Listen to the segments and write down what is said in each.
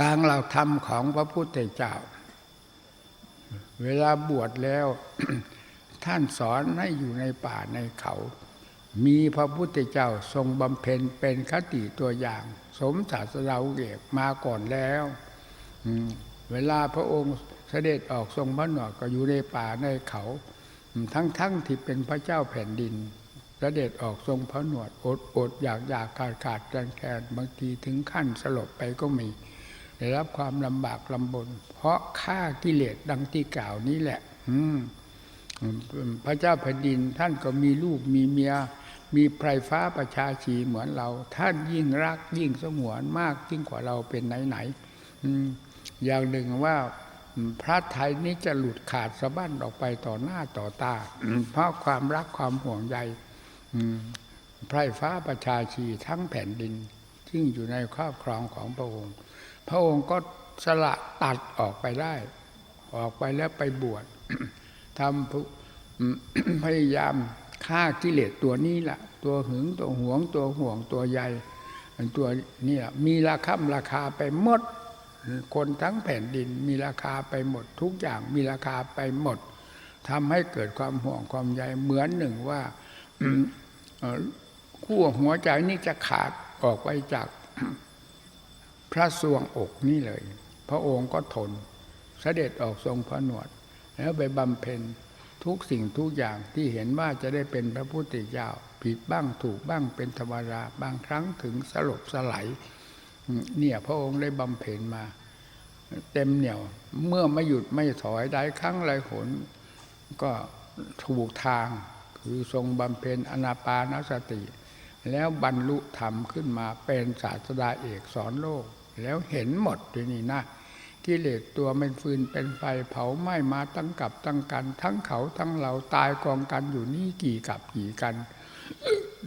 ตามเราธรรมของพระพุทธเจ้า เวลาบวชแล้ว ท่านสอนให้อยู่ในป่าในเขา มีพระพุทธเจ้าทรงบำเพ็ญเป็นคติตัวอย่าง สมศาสดาเอกมาก่อนแล้วเวลาพระองค์เสด็จออกทรงพระหนวดก็อยู่ในป่าในเขา ทั้งทั้งที่เป็นพระเจ้าแผ่นดิน เสด็จออกทรงพระหนวดอดอดอยากอยากขาดขาดแคลนแคลนบางทีถึงขั้นสลบไปก็มี ได้รับความลำบากลำบน เพราะฆ่ากิเลสดังที่กล่าวนี้แหละ อืพระเจ้าแผ่นดินท่านก็มีลูกมีเมีย มีไพรฟ้าประชาชีเหมือนเรา ท่านยิ่งรักยิ่งสงวนมากยิ่งกว่าเราเป็นไหนๆอย่างหนึ่งว่าพระไทยนี้จะหลุดขาดสะบั้นออกไปต่อหน้าต่อตา เพราะความรักความห่วงใยไพรฟ้าประชาชีทั้งแผ่นดินซึ่งอยู่ในครอบครองของพระองค์ พระองค์ก็สละตัดออกไปได้ ออกไปแล้วไปบวชทำพยายามฆ่ากิเลสตัวนี้แหละตัวหึงตัวหวงตัวห่วงตัวใยตัวนี่แหละมีราคาราคาไปหมด คนทั้งแผ่นดินมีราคาไปหมด ทุกอย่างมีราคาไปหมดทำให้เกิดความห่วงความใยเหมือนหนึ่งว่าขั้วหัวใจนี่จะขาดออกไปจาก ระสวงอกนี่เลย พระองค์ก็ทนสเสด็จออกทรงพระหนวด แล้วไปบำเพ็ญทุกสิ่งทุกอย่างที่เห็นว่าจะได้เป็นพระพุทธเจ้า ผิดบ้างถูกบ้างเป็นธรรมดาบางครั้งถึงสลบสลายเนี่ยพระองค์ได้บำเพ็ญมา เต็มเหนี่ยวเมื่อไม่หยุดไม่ถอยได้ครั้งไรหนก็ถูกทางคือทรงบำเพ็ญอนาปานสติ แล้วบรรลุธรรมขึ้นมาเป็นศาสดาเอกสอนโลก แล้วเห็นหมดด้วยนี่นะกิเลสตัวเป็นฟืนเป็นไฟเผาไหม้มาตั้งกับตั้งกัน ทั้งเขาทั้งเราตายกองกันอยู่นี่กี่กับกี่กัน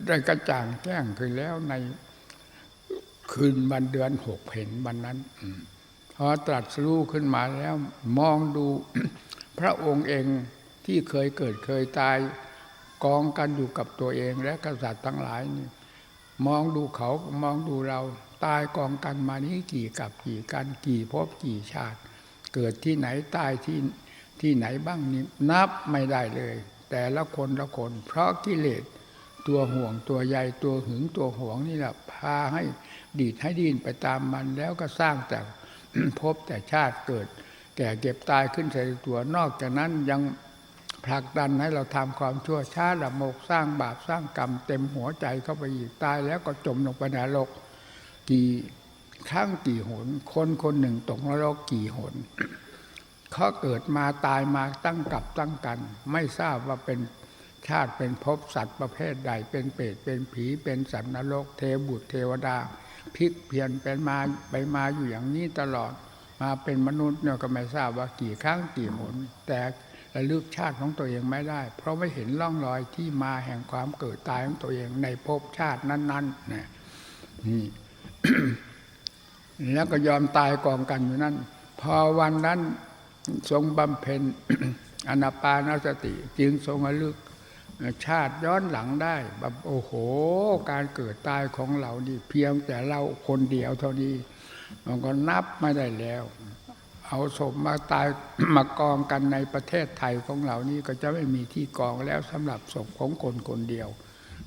ได้กระจ่างแจ้งขึ้นแล้วในคืนวันเดือนหกเห็นวันนั้นพอตรัสรู้ขึ้นมาแล้ว มองดูพระองค์เองที่เคยเกิดเคยตาย กองกันอยู่กับตัวเองและกษัตริย์ทั้งหลายนี่ มองดูเขามองดูเรา ตายกองกันมานี้กี่กับกี่กันกี่ภพกี่ชาติ เกิดที่ไหนตายที่ที่ไหนบ้างนี่นับไม่ได้เลย แต่ละคนละคน เพราะกิเลสตัวห่วงตัวใยตัวหึงตัวหวงนี่แหละพาให้ดีดให้ดินไปตามมันแล้วก็สร้างแต่ภพแต่ชาติเกิด แก่เก็บตายขึ้นใส่ตัวนอกจากนั้นยัง ผลักดันให้เราทำความชั่วช้าละโมกสร้างบาปสร้างกรรม เต็มหัวใจเข้าไปอีกตายแล้วก็จมลงไปนนรกกี่ครั้งกี่หนคนคนหนึ่งตกนรกกี่หนเขาเกิดมาตายมาตั้งกับตั้งกัน ไม่ทราบว่าเป็นชาติเป็นภพสัตว์ประเภทใด เป็นเปรตเป็นผีเป็นสัตว์นรก เทบุตรเทวดาพลิกเพียนเป็นมาไปมาอยู่อย่างนี้ตลอด มาเป็นมนุษย์เนี่ยก็ไม่ทราบว่ากี่ครั้งกี่หนแต่ ระลึกชาติของตัวเองไม่ได้ เพราะไม่เห็นร่องรอยที่มาแห่งความเกิดตายของตัวเองในภพชาตินั้นๆนะนี่แล้วก็ยอมตายกองกันอยู่นั่นพอวันนั้นทรงบำเพ็ญอนาปานสติ จึงทรงระลึกชาติย้อนหลังได้แบบโอ้โห การเกิดตายของเรานี่เพียงแต่เราคนเดียวเท่านี้มันก็นับไม่ได้แล้ว เอาศพมาตายมากองกันในประเทศไทยของเรานี่ก็จะไม่มีที่กองแล้วสำหรับศพของคนคนเดียว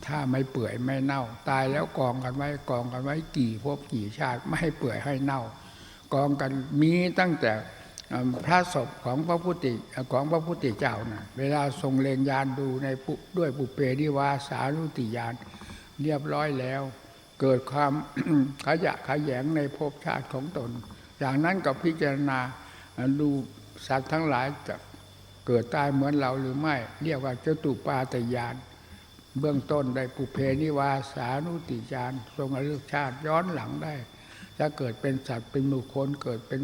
ถ้าไม่เปื่อยไม่เน่า ตายแล้วกองกันไว้กองกันไว้กี่ภพกี่ชาติไม่ให้เปื่อยให้เน่า กองกันมีตั้งแต่พระศพของพระพุทธของพระพุทธเจ้านะเวลาทรงเลงยานดูในด้วยปุเพนิวาสารุติยานเรียบร้อยแล้ว เกิดความขยะขยแยงในภพชาติของตน อย่างนั้นก็พิจารณา ดูสัตว์ทั้งหลายจะเกิดตายเหมือนเราหรือไม่ เรียกว่าเจ้าตุปาตยาน เบื้องต้นได้ปุเพนิวาสานุติยานทรงระลึกชาติย้อนหลังได้ถ้าเกิดเป็นสัตว์เป็นบุคคลเกิดเป็น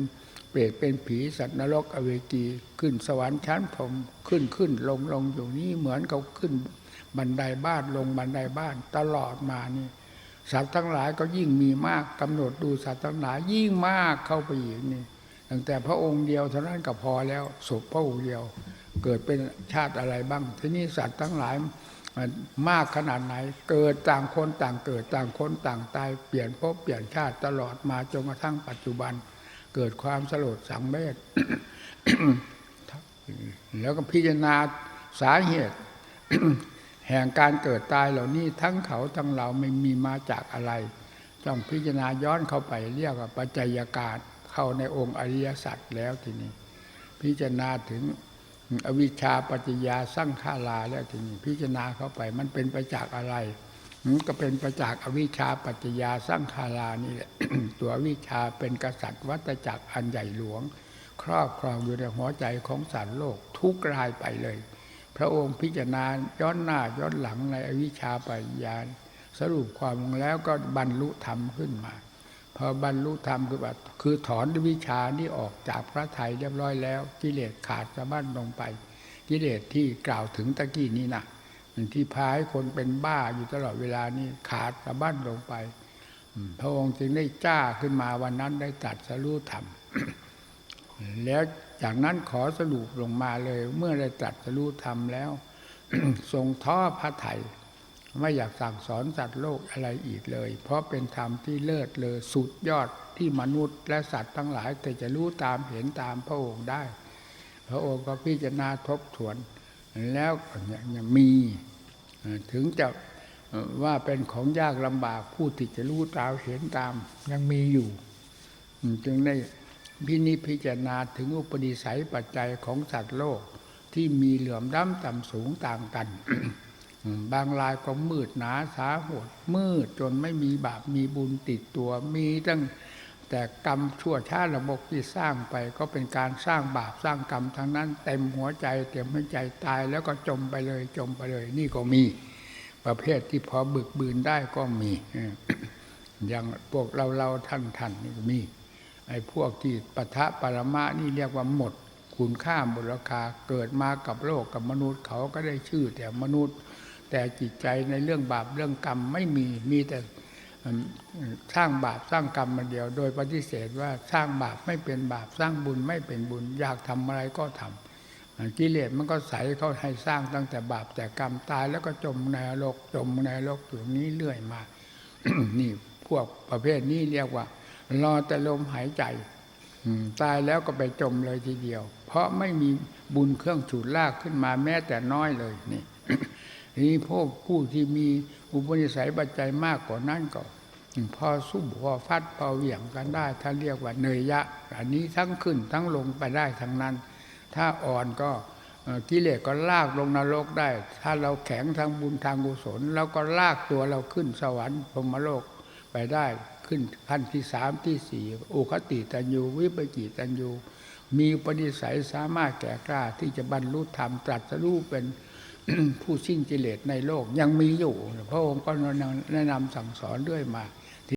เปรตเป็นผีสัตว์นรกอเวจีขึ้นสวรรค์ชั้นพรหมขึ้นขึ้นลงลงอยู่นี่เหมือนเขาขึ้น บันไดบ้านลงบันไดบ้านตลอดมานี่สัตว์ทั้งหลายก็ยิ่งมีมากกำหนดดูสัตว์ทั้งหลายยิ่งมากเข้าไปอีกนี่ ตั้งแต่พระองค์เดียวเท่านั้นก็พอแล้วศพพระองค์เดียว เกิดเป็นชาติอะไรบ้าง ทีนี้สัตว์ทั้งหลายมันมากขนาดไหน เกิดต่างคนต่างเกิดต่างคนต่างตายเปลี่ยนภพเปลี่ยนชาติตลอดมาจนกระทั่งปัจจุบัน เกิดความสลดสังเวชแล้วก็พิจารณาสาเหตุ แห่งการเกิดตายเหล่านี้ทั้งเขาทั้งเราไม่มีมาจากอะไร ต้องพิจารณาย้อนเข้าไปเรียกว่าปัจจัยการ เข้าในองค์อริยสัจแล้วทีนี้ พิจารณาถึงอวิชชาปัจจยาสร้างขาราแล้วทีนี้ พิจารณาเข้าไปมันเป็นไปจากอะไรก็เป็นไปจากอวิชชาปัจจยาสร้างขารานี่แหละตัววิชชาเป็นกษัตริย์วัตจักรอันใหญ่หลวง ครอบครองอยู่ในหัวใจของสัตว์โลกทุกรายไปเลย พระองค์พิจารณาย้อนหน้าย้อนหลังในอวิชชาปัจจยาสรุปความลงแล้วก็บรรลุธรรมขึ้นมา พอบรรลุธรรมคือว่าคือถอนวิชานี้ออกจากพระไทยเรียบร้อยแล้ว กิเลสขาดสะบั้นลงไป กิเลสที่กล่าวถึงตะกี้นี้นะที่พาให้คนเป็นบ้าอยู่ตลอดเวลานี้ขาดสะบั้นลงไปพระองค์จึงได้จ้าขึ้นมาวันนั้นได้ตัดสรู้ธรรมแล้วจากนั้นขอสรุปลงมาเลย เมื่อได้ตัดสรู้ธรรมแล้ว ทรงท้อพระไทย ไม่อยากสั่งสอนสัตว์โลกอะไรอีกเลย เพราะเป็นธรรมที่เลิศเลอสุดยอดที่มนุษย์และสัตว์ทั้งหลาย แต่จะรู้ตามเห็นตามพระองค์ได้ พระองค์ก็พิจารณาทบทวน แล้วยังมีถึงจะว่าเป็นของยากลำบากผู้ที่จะรู้ตามเห็นตาม ยังมีอยู่ จึงได้พินิพิจารณาถึงอุปนิสัยปัจจัยของสัตว์โลกที่มีเหลื่อมล้ำต่ำสูงต่างกัน บางรายก็มืดหนาสาหดมืดจนไม่มีบาปมีบุญติดตัวมีตั้งแต่กรรมชั่วช้าระบกที่สร้างไปก็เป็นการสร้างบาปสร้างกรรมทั้งนั้น เต็มหัวใจเต็มหัวใจตายแล้วก็จมไปเลยจมไปเลย นี่ก็มีประเภทที่พอบึกบืนได้ก็มีอออย่างพวกเราเราท่านท่านนี่ก็มีไอ้พวกที่ปะทะปรมะนี่เรียกว่าหมด คุณค่าหมดราคาเกิดมากับโลกกับมนุษย์เขาก็ได้ชื่อแต่มนุษย์ แต่จิตใจในเรื่องบาปเรื่องกรรมไม่มีมีแต่สร้างบาปสร้างกรรมมาเดียว โดยปฏิเสธว่าสร้างบาปไม่เป็นบาปสร้างบุญไม่เป็นบุญ อยากทำอะไรก็ทำกิเลสมันก็ใส่เขาให้สร้างตั้งแต่บาปแต่กรรมตายแล้วก็จมในนรกจมในนรกอยู่นี้เรื่อยมา นี่พวกประเภทนี้เรียกว่า รอแต่ลมหายใจตายแล้วก็ไปจมเลยทีเดียว เพราะไม่มีบุญเครื่องฉุดลากขึ้นมาแม้แต่น้อยเลยนี่ นี่พวกผู้ที่มีอุปนิสัยปัจจัยมากกว่านั้นก็พอสู้พอฟัดพอเหวี่ยงกันได้ถ้านเรียกว่าเนยยะ อันนี้ทั้งขึ้นทั้งลงไปได้ทั้งนั้น ถ้าอ่อนก็กิเลสก็ลากลงนรกได้ ถ้าเราแข็งทางบุญทางกุศลเราก็ลากตัวเราขึ้นสวรรค์พรมโลกไปได้ขึ้นขั้นที่สามที่สี่อุคติตัญญูวิปจิตัญญูมีอุปนิสัยสามารถแก่กล้าที่จะบรรลุธรรมตรัสรู้เป็น ผู้สิ้นกิเลสในโลกยังมีอยู่ พระองค์ก็แนะนำสั่งสอนด้วยมา